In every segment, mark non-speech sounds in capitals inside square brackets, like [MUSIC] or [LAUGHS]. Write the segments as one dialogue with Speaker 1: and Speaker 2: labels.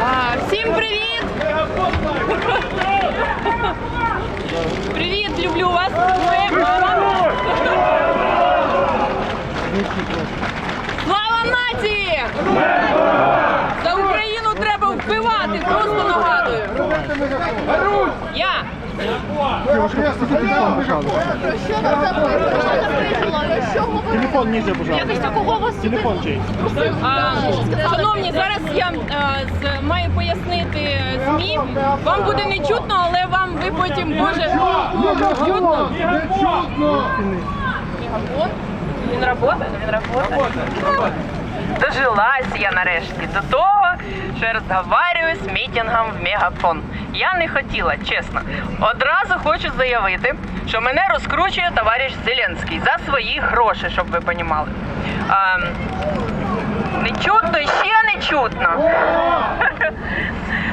Speaker 1: А, всім привіт! Привіт, люблю вас! Слава нації! За Україну треба вбивати, просто нагадую. Я
Speaker 2: Що вас запитували? Що запитували? Що говорили?
Speaker 3: Телефон ниже, пожалуйста.
Speaker 2: Якось такого вас
Speaker 3: Телефон чей?
Speaker 1: А, Шановні, зараз я з- маю пояснити ЗМІ. Вам буде не чутно, але вам ви потім може чутно. Мегафон? Він працює? Він працює? Дожилась я нарешті до того, що розговарюю з мітінгом в мегафон. Я не хотіла, чесно. Одразу хочу заявити, що мене розкручує товариш Зеленський за свої гроші, щоб ви понімали. А, не чутно, ще не чутно.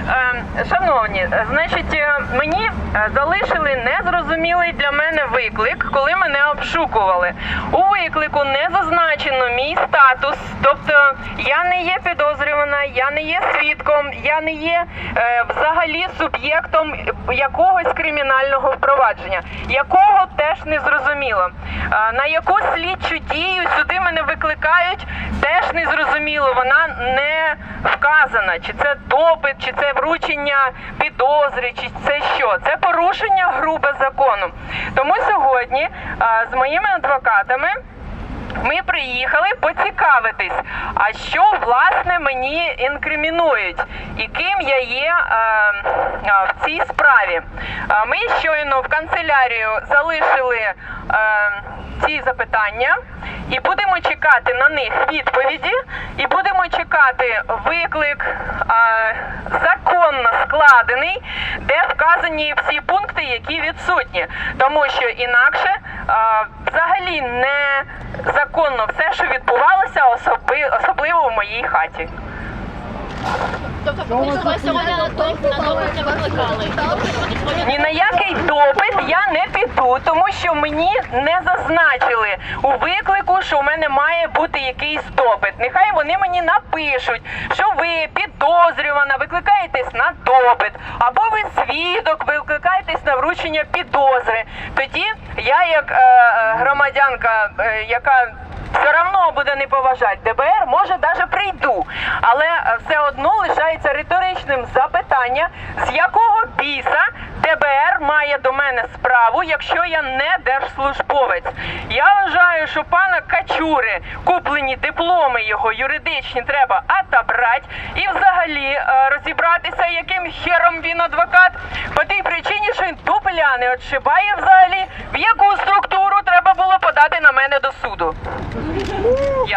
Speaker 1: Е, Шановні, значить, е, мені е, залишили незрозумілий для мене виклик, коли мене обшукували. У виклику не зазначено мій статус, тобто я не є підозрювана, я не є свідком, я не є е, взагалі суб'єктом якогось кримінального впровадження, якого теж не зрозуміло. Е, на яку слідчу дію сюди мене викликають, теж не зрозуміло. Вона не вказана, чи це допит, чи це вручення підозри, чи це що. Це порушення грубе закону. Тому сьогодні з моїми адвокатами. Ми приїхали поцікавитись, а що власне мені інкримінують і ким я є е, е, в цій справі. Ми щойно в канцелярію залишили е, ці запитання і будемо чекати на них відповіді, і будемо чекати виклик е, законно складений, де вказані всі пункти, які відсутні, тому що інакше е, взагалі незаконно все, що відбувалося, особи, особливо в моїй хаті. Ні на який допит я не піду, тому що мені не зазначили у виклику, що в мене має бути якийсь допит. Нехай вони мені напишуть, що ви підозрювана, викликаєтесь на допит, або ви свідок, викликаєтесь на вручення підозри. Тоді я, як е, е, громадянка, е, яка все одно буде не поважати ДБР, може навіть прийду. Але е, все одно лишається риторичним запитання, з якого біса ДБР має до мене справу, якщо я не держслужбовець. Я вважаю, що пана Качури куплені дипломи його юридичні треба отобрати і взагалі е, розібратися, яким хером він адвокат, по тій причині, що він дупля не отшибає взагалі, в яку структуру треба було подати на мене до суду.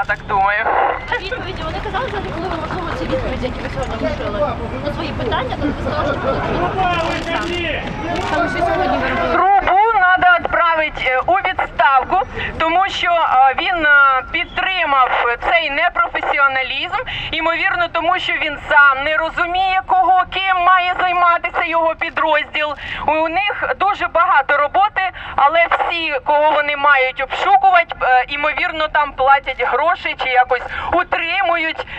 Speaker 1: Я так думаю.
Speaker 2: Відповіді вони казали що коли ви можливо ці відповіді, які ви сьогодні лишили? На свої питання, то ви сказали, що Тому що сьогодні ви робили?
Speaker 1: Трубу треба відправити е, у відставку, тому що е, він е, підтримав цей непрофесіоналізм, ймовірно, тому що він сам не розуміє, кого ким має займатися його підрозділ. У них дуже багато роботи, але всі, кого вони мають обшукувати, е, ймовірно, там платять гроші чи якось утримують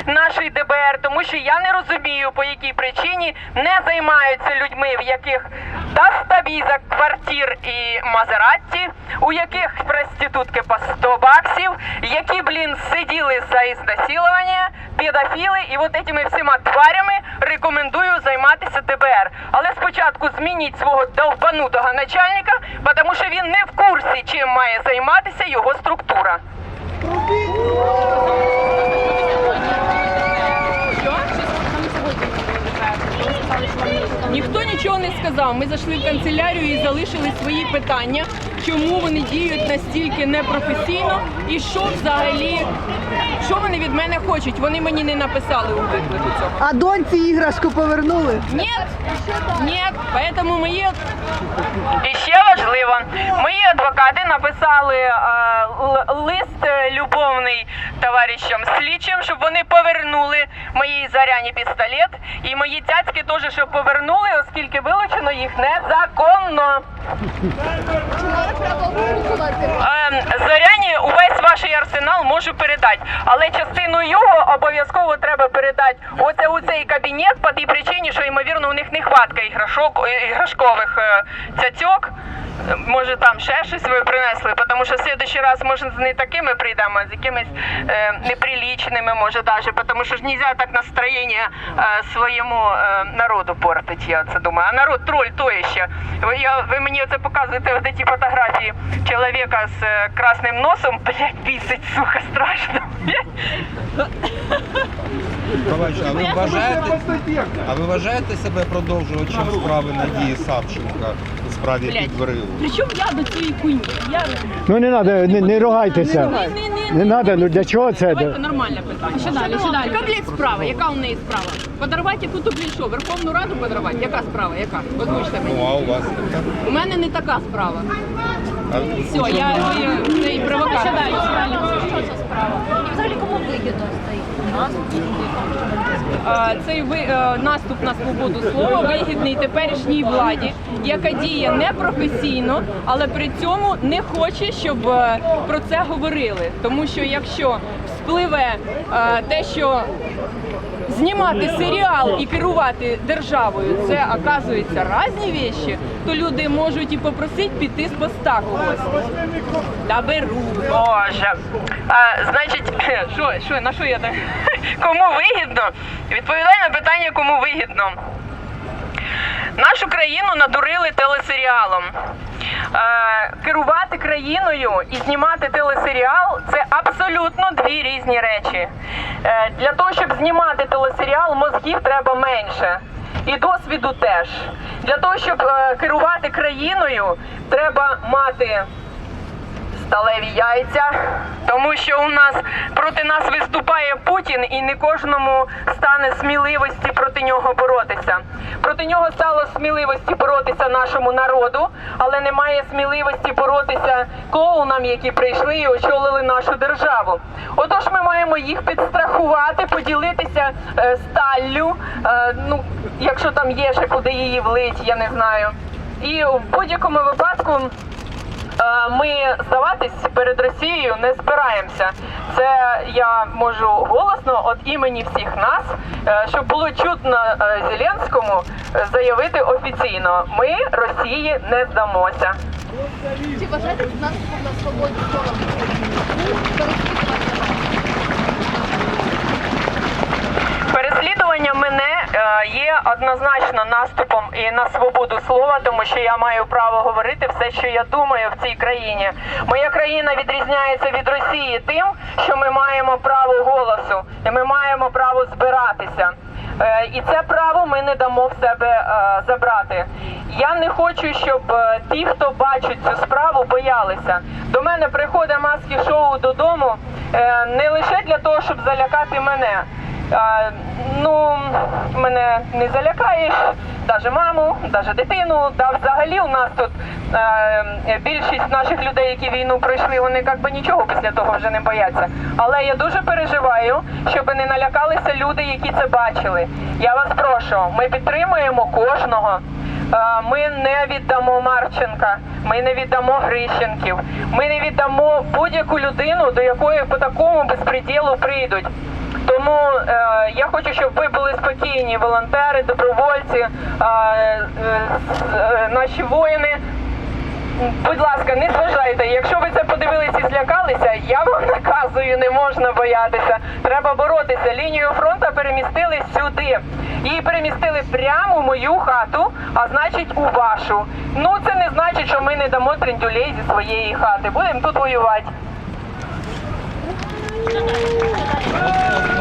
Speaker 1: наші ДБР, тому що я не розумію, по якій причині не займаються людьми, в яких Дастабіза квартир і Мазератті, у яких проститутки по 100 баксів, які, блін, сиділи за ізнасилування, педофіли, і от этими всіма тварями рекомендую займатися ДБР. Але спочатку змініть свого довбанутого начальника, тому що він не в курсі, чим має займатися його структура. Ніхто нічого не сказав. Ми зайшли в канцелярію і залишили свої питання, чому вони діють настільки непрофесійно і що взагалі, що вони від мене хочуть. Вони мені не написали у виклику цього.
Speaker 4: А доньці іграшку повернули?
Speaker 1: Ні, ні, поэтому мої і ще важливо, мої адвокати написали е, лист е, любовний товаришам слідчим, щоб вони повернули моїй заряні пістолет, і мої цяцьки теж щоб повернули, оскільки вилучено їх незаконно. Е, Зоряні увесь ваш арсенал можу передати. Але частину його обов'язково треба передати оце у цей кабінет по тій причині, що ймовірно у них нехватка іграшок, іграшкових цяцьок. Може там ще щось ви принесли, тому що в следующий раз може з не такими прийдемо, а з якимись е, неприлічними, може даже, тому що ж нельзя так настроєння е, своєму е, народу портити, я це думаю. А народ троль то ще. Ви, я, ви мені оце показуєте от ці фотографії чоловіка з е, красним носом, блядь, бісить, сука, страшно.
Speaker 3: Товариш, а ви вважаєте, а ви вважаєте себе продовжувачем справи Надії Савченка справі
Speaker 1: Блядь.
Speaker 3: підборилу?
Speaker 1: Причому я до цієї хуйні? Я
Speaker 5: Ну не треба, не, не ругайтеся. Не треба, ну для чого це?
Speaker 1: Давайте нормальне питання. Що далі? Що далі? Яка, блядь, справа? Яка у неї справа? Подарувати яку-то, блядь, що? Верховну Раду подарувати? Яка справа? Яка? Озвучте мені.
Speaker 3: Ну, а у вас така?
Speaker 1: У мене не така справа. Все, я це і
Speaker 2: Що це справа? І взагалі кому вигідно цей наступ?
Speaker 1: Цей наступ на свободу слова вигідний теперішній владі, яка діє непрофесійно, але при цьому не хоче, щоб е, про це говорили. Тому що якщо вспливе е, те, що знімати серіал і керувати державою, це оказується різні вещі, то люди можуть і попросити піти з поста когось. Та беру. Боже. А, значить, що, що, на що я так? Кому вигідно? Відповідай на питання, кому вигідно. Нашу країну надурили телесеріалом. Е, керувати країною і знімати телесеріал це абсолютно дві різні речі. Е, для того, щоб знімати телесеріал, мозгів треба менше. І досвіду теж. Для того, щоб е, керувати країною, треба мати сталеві яйця, тому у нас проти нас виступає Путін, і не кожному стане сміливості проти нього боротися. Проти нього стало сміливості боротися нашому народу, але немає сміливості боротися клоунам, які прийшли і очолили нашу державу. Отож, ми маємо їх підстрахувати, поділитися е, сталлю. Е, ну, якщо там є ще куди її влить, я не знаю. І в будь-якому випадку. Е, Ми здаватись перед Росією не збираємося. Це я можу голосно від імені всіх нас, е, щоб було чутно е, Зеленському заявити офіційно: ми Росії не здамося.
Speaker 2: Чи вважаєте це наступом на свободу слова?
Speaker 1: Переслідування мене є однозначно наступом і на свободу слова, тому що я маю право говорити все, що я думаю в цій країні. Моя країна відрізняється від Росії тим, що ми маємо право голосу і ми маємо право збиратися. Е, І це право ми не дамо в себе е, забрати. Я не хочу, щоб е, ті, хто бачить цю справу, боялися. До мене приходить маски шоу додому е, не лише для того, щоб залякати мене. А, ну, мене не залякаєш, навіть маму, навіть дитину. Да, взагалі у нас тут е, більшість наших людей, які війну пройшли, вони як би нічого після того вже не бояться. Але я дуже переживаю, щоб не налякалися люди, які це бачили. Я вас прошу, ми підтримуємо кожного. Ми не віддамо Марченка, ми не віддамо Грищенків, ми не віддамо будь-яку людину, до якої по такому безпреділу прийдуть. Тому е, я хочу, щоб ви були спокійні, волонтери, добровольці, е, е, е, наші воїни. Будь ласка, не зважайте. Якщо ви це подивилися і злякалися, я вам [LAUGHS] наказую, не можна боятися. Треба боротися. Лінію фронту перемістили сюди. Її перемістили прямо в мою хату, а значить у вашу. Ну це не значить, що ми не дамо трендюлей зі своєї хати. Будемо тут воювати. Thank you.